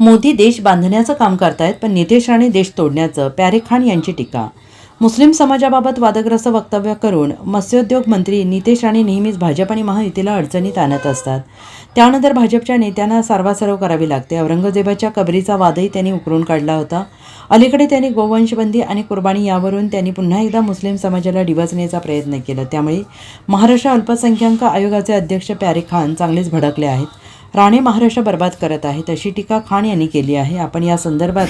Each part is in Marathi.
मोदी देश बांधण्याचं काम करतायत पण नितेश राणे देश तोडण्याचं प्यारे खान यांची टीका. मुस्लिम समाजाबाबत वादग्रस्त वक्तव्य करून मत्स्योद्योग मंत्री नितेश राणे नेहमीच भाजप आणि महायुतीला अडचणीत आणत असतात. त्यानंतर भाजपच्या नेत्यांना सारवासारव करावी लागते. औरंगजेबाच्या कबरीचा वादही त्यांनी उकरून काढला होता. अलीकडे त्यांनी गोवंशबंदी आणि कुर्बानी यावरून त्यांनी पुन्हा एकदा मुस्लिम समाजाला डिवचण्याचा प्रयत्न केला. त्यामुळे महाराष्ट्र अल्पसंख्याक आयोगाचे अध्यक्ष प्यारे खान चांगलेच भडकले आहेत. राणे महाराष्ट्र बर्बाद करत आहेत अशी टीका खान यांनी केली आहे. आपण या संदर्भात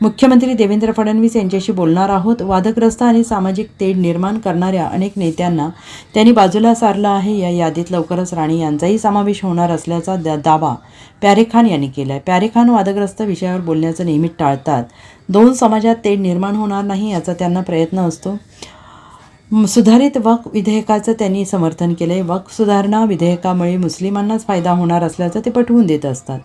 मुख्यमंत्री देवेंद्र फडणवीस यांच्याशी बोलणार आहोत. वादग्रस्त आणि सामाजिक तेढ निर्माण करणाऱ्या अनेक नेत्यांना त्यांनी बाजूला सारलं आहे. या यादीत लवकरच राणे यांचाही समावेश होणार असल्याचा दा दावा प्यारे खान यांनी केला आहे प्यारे खान वादग्रस्त विषयावर बोलण्याचं नेहमी टाळतात. दोन समाजात तेढ निर्माण होणार नाही याचा त्यांना प्रयत्न असतो. सुधारित वक विधेयकाचं त्यांनी समर्थन केलं आहे वक सुधारणा विधेयकामुळे मुस्लिमांनाच फायदा होणार असल्याचं ते पटवून देत असतात.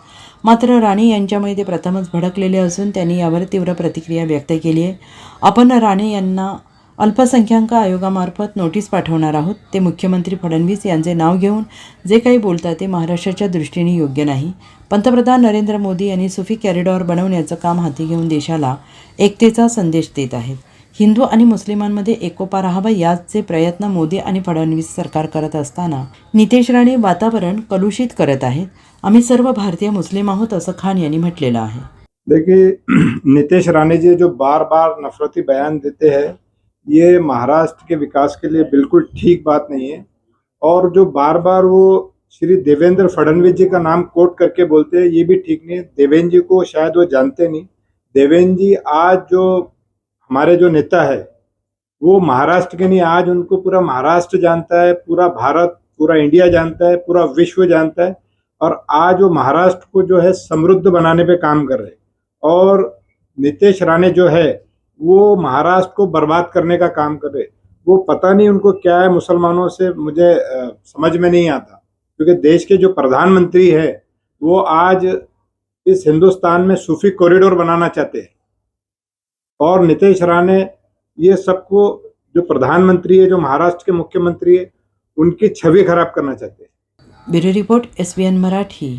मात्र राणे यांच्यामुळे ते प्रथमच भडकलेले असून त्यांनी यावर तीव्र प्रतिक्रिया व्यक्त केली आहे. आपण राणे यांना अल्पसंख्याक आयोगामार्फत नोटीस पाठवणार आहोत. ते मुख्यमंत्री फडणवीस यांचे नाव घेऊन जे काही बोलतात ते महाराष्ट्राच्या दृष्टीने योग्य नाही. पंतप्रधान नरेंद्र मोदी यांनी सुफी कॅरिडॉर बनवण्याचं काम हाती घेऊन देशाला एकतेचा संदेश देत आहेत. हिंदू आणि मुस्लिमांमध्ये एकोपा राहावा याचे प्रयत्न मोदी आणि फडणवीस सरकार करत असताना नितेश राणे वातावरण कलुषित करत आहेत. आम्ही सर्व भारतीय मुस्लिम आहोत असं खान यांनी म्हटलेलं आहे. देखिए नितेश राणे जी जो बार बार नफरती बयान देते हैं ये महाराष्ट्र के विकास के लिए बिल्कुल ठीक बात नहीं है। और जो बार बार वो श्री देवेंद्र फडणवीस जी का नाम कोट करके बोलते हैं ये भी ठीक नहीं है। देवेंद्र जी को शायद वो जानते नहीं। देवेंद्र जी आज जो हमारे जो नेता है वो महाराष्ट्र के नहीं आज उनको पूरा महाराष्ट्र जानता है पूरा भारत पूरा इंडिया जानता है पूरा विश्व जानता है और आज वो महाराष्ट्र को जो है समृद्ध बनाने पे काम कर रहे और नीतीश राणे जो है वो महाराष्ट्र को बर्बाद करने का काम कर रहे वो पता नहीं उनको क्या है मुसलमानों से मुझे अ, समझ में नहीं आता। क्योंकि देश के जो प्रधानमंत्री है वो आज इस हिंदुस्तान में सूफी कॉरिडोर बनाना चाहते हैं। और नितेश राणे ये सबको जो प्रधानमंत्री है जो महाराष्ट्र के मुख्यमंत्री है उनकी छवि खराब करना चाहते हैं। Bureau report S N Marathi.